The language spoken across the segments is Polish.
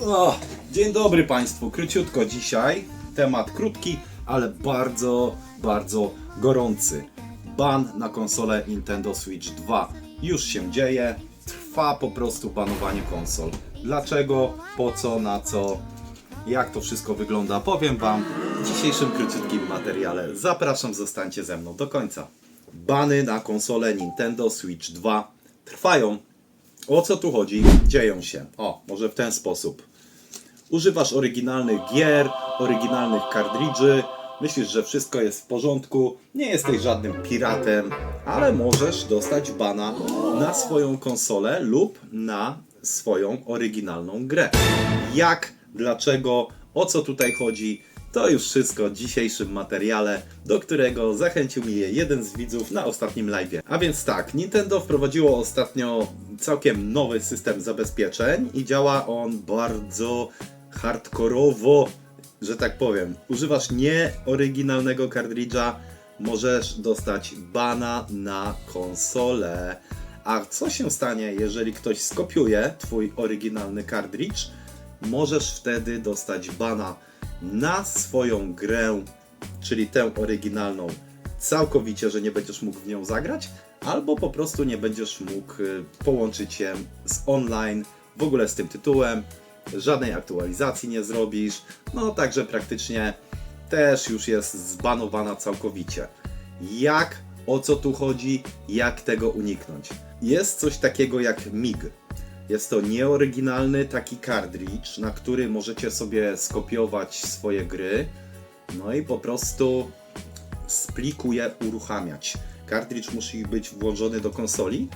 O, dzień dobry Państwu. Króciutko dzisiaj. Temat krótki, ale bardzo, bardzo gorący. Ban na konsolę Nintendo Switch 2 już się dzieje. Trwa po prostu banowanie konsol. Dlaczego, po co, na co, jak to wszystko wygląda, powiem Wam w dzisiejszym króciutkim materiale. Zapraszam, zostańcie ze mną do końca. Bany na konsolę Nintendo Switch 2 trwają. O co tu chodzi? Dzieją się. O, może w ten sposób. Używasz oryginalnych gier, oryginalnych kartridży, myślisz, że wszystko jest w porządku, nie jesteś żadnym piratem, ale możesz dostać bana na swoją konsolę lub na swoją oryginalną grę. Jak, dlaczego, o co tutaj chodzi, to już wszystko w dzisiejszym materiale, do którego zachęcił mnie jeden z widzów na ostatnim live. A więc tak, Nintendo wprowadziło ostatnio całkiem nowy system zabezpieczeń i działa on bardzo hardkorowo, że tak powiem. Używasz nieoryginalnego kartridża, możesz dostać bana na konsolę. A co się stanie, jeżeli ktoś skopiuje twój oryginalny kartridż? Możesz wtedy dostać bana na swoją grę, czyli tę oryginalną, całkowicie, że nie będziesz mógł w nią zagrać, albo po prostu nie będziesz mógł y, połączyć się z online w ogóle z tym tytułem, żadnej aktualizacji nie zrobisz, no także praktycznie też już jest zbanowana całkowicie. Jak, o co tu chodzi, jak tego uniknąć? Jest coś takiego jak MIG. Jest to nieoryginalny taki kartridż, na który możecie sobie skopiować swoje gry, no i po prostu z pliku je uruchamiać. Kartridż musi być włączony do konsoli,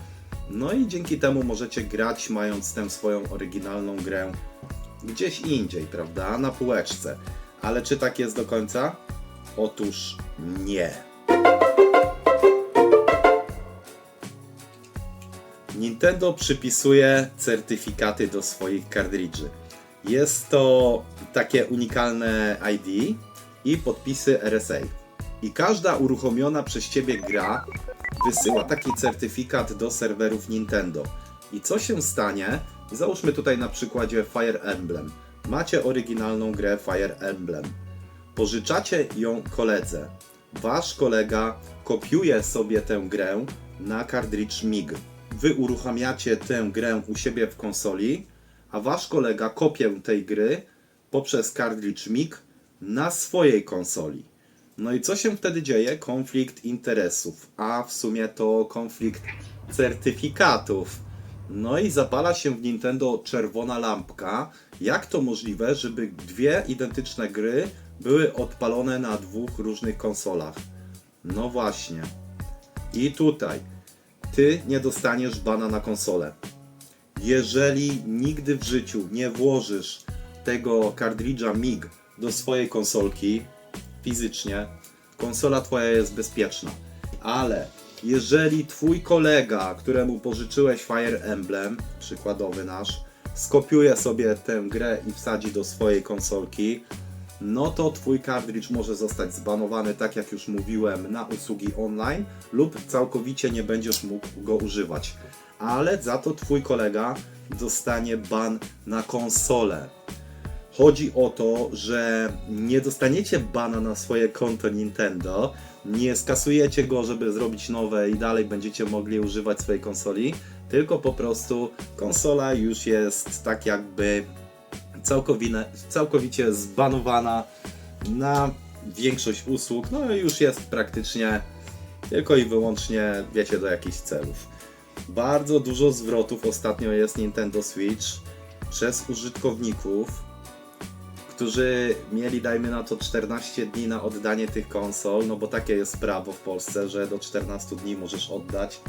no i dzięki temu możecie grać mając tę swoją oryginalną grę gdzieś indziej, prawda? Na półeczce. Ale czy tak jest do końca? Otóż nie. Nintendo przypisuje certyfikaty do swoich kartridży. Jest to takie unikalne ID i podpisy RSA. I każda uruchomiona przez Ciebie gra wysyła taki certyfikat do serwerów Nintendo. I co się stanie? Załóżmy tutaj na przykładzie Fire Emblem. Macie oryginalną grę Fire Emblem. Pożyczacie ją koledze. Wasz kolega kopiuje sobie tę grę na kartridż MIG. Wy uruchamiacie tę grę u siebie w konsoli, a wasz kolega kopię tej gry poprzez kartridż MIG na swojej konsoli. No i co się wtedy dzieje? Konflikt interesów, a w sumie to konflikt certyfikatów. No i zapala się w Nintendo czerwona lampka. Jak to możliwe, żeby dwie identyczne gry były odpalone na dwóch różnych konsolach? No właśnie. I tutaj ty nie dostaniesz bana na konsolę. Jeżeli nigdy w życiu nie włożysz tego kartridża MIG do swojej konsolki fizycznie, konsola twoja jest bezpieczna. Ale jeżeli twój kolega, któremu pożyczyłeś Fire Emblem, przykładowy nasz, skopiuje sobie tę grę i wsadzi do swojej konsolki, no to twój kartridż może zostać zbanowany, tak jak już mówiłem, na usługi online lub całkowicie nie będziesz mógł go używać. Ale za to twój kolega dostanie ban na konsolę. Chodzi o to, że nie dostaniecie bana na swoje konto Nintendo, nie skasujecie go, żeby zrobić nowe i dalej będziecie mogli używać swojej konsoli, tylko po prostu konsola już jest tak jakby całkowicie zbanowana na większość usług, no i już jest praktycznie tylko i wyłącznie, wiecie, do jakichś celów. Bardzo dużo zwrotów ostatnio jest Nintendo Switch przez użytkowników, którzy mieli, dajmy na to, 14 dni na oddanie tych konsol, no bo takie jest prawo w Polsce, że do 14 dni możesz oddać.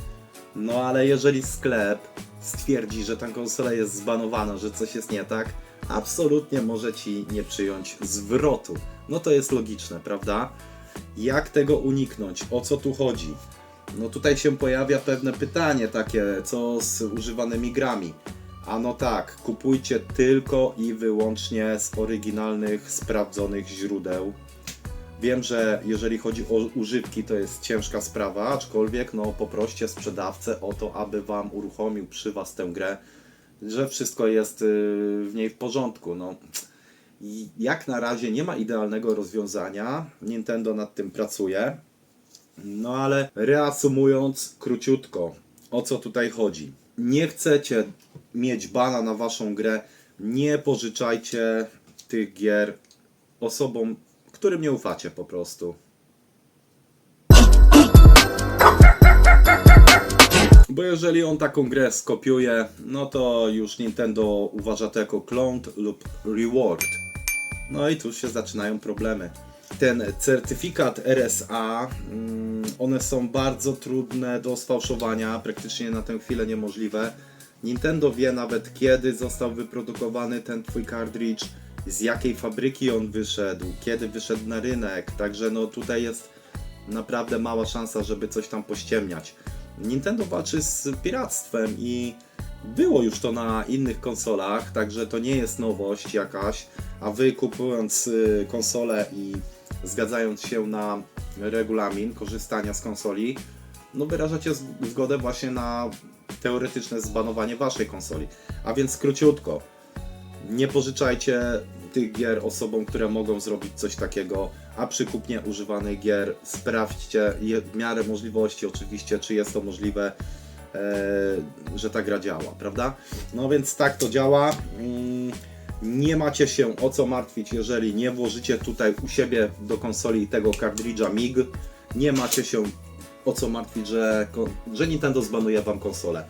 No ale jeżeli sklep stwierdzi, że ta konsola jest zbanowana, że coś jest nie tak, absolutnie może ci nie przyjąć zwrotu. No to jest logiczne, prawda? Jak tego uniknąć? O co tu chodzi? No tutaj się pojawia pewne pytanie takie, co z używanymi grami. A no tak, kupujcie tylko i wyłącznie z oryginalnych, sprawdzonych źródeł. Wiem, że jeżeli chodzi o używki, to jest ciężka sprawa, aczkolwiek no poproście sprzedawcę o to, aby wam uruchomił przy was tę grę. Że wszystko jest y, w niej w porządku. No, jak na razie nie ma idealnego rozwiązania. Nintendo nad tym pracuje. No ale reasumując króciutko, o co tutaj chodzi? Nie chcecie mieć bana na waszą grę, nie pożyczajcie tych gier osobom, którym nie ufacie po prostu. Bo jeżeli on taką grę skopiuje, no to już Nintendo uważa to jako cloned lub reward. No i tu się zaczynają problemy. Ten certyfikat RSA, mm, one są bardzo trudne do sfałszowania, praktycznie na tę chwilę niemożliwe. Nintendo wie nawet kiedy został wyprodukowany ten twój cartridge, z jakiej fabryki on wyszedł, kiedy wyszedł na rynek, także no tutaj jest naprawdę mała szansa, żeby coś tam pościemniać. Nintendo walczy z piractwem i było już to na innych konsolach, także to nie jest nowość jakaś, a wy kupując y, konsolę i zgadzając się na regulamin korzystania z konsoli, no wyrażacie zgodę właśnie na teoretyczne zbanowanie waszej konsoli. A więc króciutko, nie pożyczajcie tych gier osobom, które mogą zrobić coś takiego, a przy kupnie używanych gier sprawdźcie w miarę możliwości oczywiście, czy jest to możliwe, e, że ta gra działa, prawda? No więc tak to działa. Mm, Nie macie się o co martwić, jeżeli nie włożycie tutaj u siebie do konsoli tego kartridża MIG. Nie macie się o co martwić, że, że Nintendo zbanuje wam konsolę.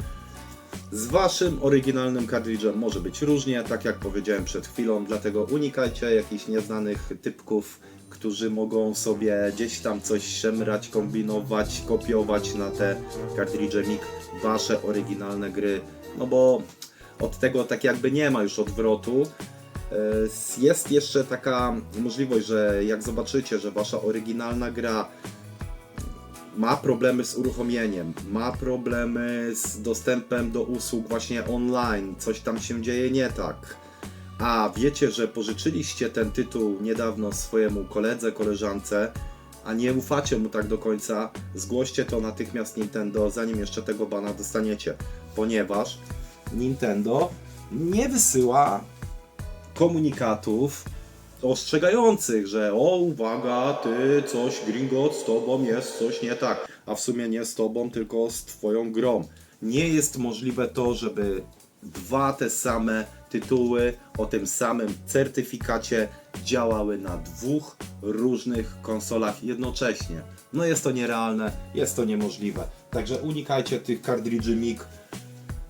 Z waszym oryginalnym kartridżem może być różnie, tak jak powiedziałem przed chwilą, dlatego unikajcie jakichś nieznanych typków, którzy mogą sobie gdzieś tam coś szemrać, kombinować, kopiować na te kartridże MIG wasze oryginalne gry, no bo od tego tak jakby nie ma już odwrotu. E, Jest jeszcze taka możliwość, że jak zobaczycie, że wasza oryginalna gra ma problemy z uruchomieniem, ma problemy z dostępem do usług właśnie online, coś tam się dzieje nie tak. A wiecie, że pożyczyliście ten tytuł niedawno swojemu koledze, koleżance, a nie ufacie mu tak do końca, zgłoście to natychmiast Nintendo, zanim jeszcze tego bana dostaniecie, ponieważ Nintendo nie wysyła komunikatów ostrzegających, że o uwaga, ty coś gringo, z tobą jest coś nie tak, a w sumie nie z tobą, tylko z twoją grą. Nie jest możliwe to, żeby dwa te same tytuły o tym samym certyfikacie działały na dwóch różnych konsolach jednocześnie. No jest to nierealne, jest to niemożliwe. Także unikajcie tych kartridży MIG,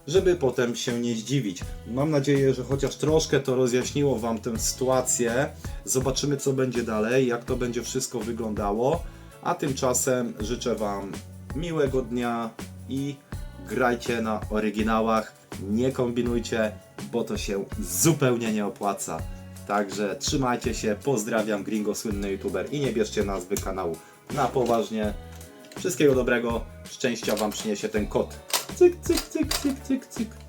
żeby potem się nie zdziwić. Mam nadzieję, że chociaż troszkę to rozjaśniło Wam tę sytuację. Zobaczymy, co będzie dalej, jak to będzie wszystko wyglądało. A tymczasem życzę Wam miłego dnia i grajcie na oryginałach. Nie kombinujcie, bo to się zupełnie nie opłaca. Także trzymajcie się, pozdrawiam, Gringo, słynny youtuber i nie bierzcie nazwy kanału na poważnie. Wszystkiego dobrego, szczęścia Wam przyniesie ten kot. Tık tık tık tık tık tık.